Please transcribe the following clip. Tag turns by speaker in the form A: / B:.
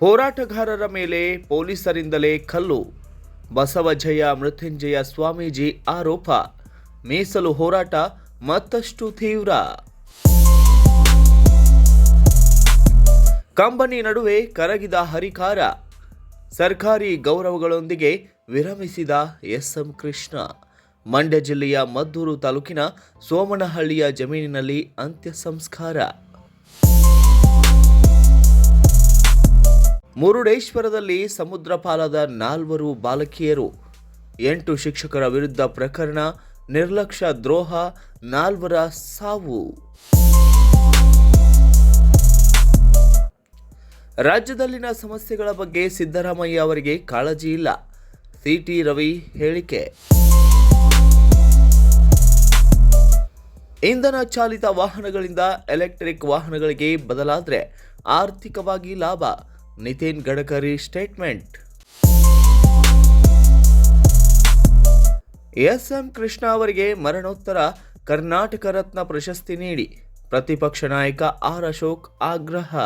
A: ಹೋರಾಟಗಾರರ ಮೇಲೆ ಪೊಲೀಸರಿಂದಲೇ ಕಲ್ಲು. ಬಸವಜಯ ಮೃತ್ಯುಂಜಯ ಸ್ವಾಮೀಜಿ ಆರೋಪ. ಮೀಸಲು ಹೋರಾಟ ಮತ್ತಷ್ಟು ತೀವ್ರ. ಕಂಬನಿ ನಡುವೆ ಕರಗಿದ ಹರಿಕಾರ. ಸರ್ಕಾರಿ ಗೌರವಗಳೊಂದಿಗೆ ವಿರಮಿಸಿದ ಎಸ್ಎಂ ಕೃಷ್ಣ. ಮಂಡ್ಯ ಜಿಲ್ಲೆಯ ಮದ್ದೂರು ತಾಲೂಕಿನ ಸೋಮನಹಳ್ಳಿಯ ಜಮೀನಿನಲ್ಲಿ ಅಂತ್ಯ ಸಂಸ್ಕಾರ. ಮುರುಡೇಶ್ವರದಲ್ಲಿ ಸಮುದ್ರ ಪಾಲದ ನಾಲ್ವರು ಬಾಲಕಿಯರು, ಎಂಟು ಶಿಕ್ಷಕರ ವಿರುದ್ಧ ಪ್ರಕರಣ, ನಿರ್ಲಕ್ಷ್ಯ, ದ್ರೋಹ, ನಾಲ್ವರ ಸಾವು. ರಾಜ್ಯದಲ್ಲಿನ ಸಮಸ್ಯೆಗಳ ಬಗ್ಗೆ ಸಿದ್ದರಾಮಯ್ಯ ಅವರಿಗೆ ಕಾಳಜಿ ಇಲ್ಲ. ಸಿಟಿ ರವಿ ಹೇಳಿಕೆ. ಇಂಧನ ಚಾಲಿತ ವಾಹನಗಳಿಂದ ಎಲೆಕ್ಟ್ರಿಕ್ ವಾಹನಗಳಿಗೆ ಬದಲಾದರೆ ಆರ್ಥಿಕವಾಗಿ ಲಾಭ. ನಿತಿನ್ ಗಡ್ಕರಿ ಸ್ಟೇಟ್ಮೆಂಟ್ ಎಸ್ಎಂ ಕೃಷ್ಣ ಅವರಿಗೆ ಮರಣೋತ್ತರ, ಕರ್ನಾಟಕ ರತ್ನ ಪ್ರಶಸ್ತಿ ನೀಡಿ. ಪ್ರತಿಪಕ್ಷ ನಾಯಕ ಆರ್ ಅಶೋಕ್ ಆಗ್ರಹ.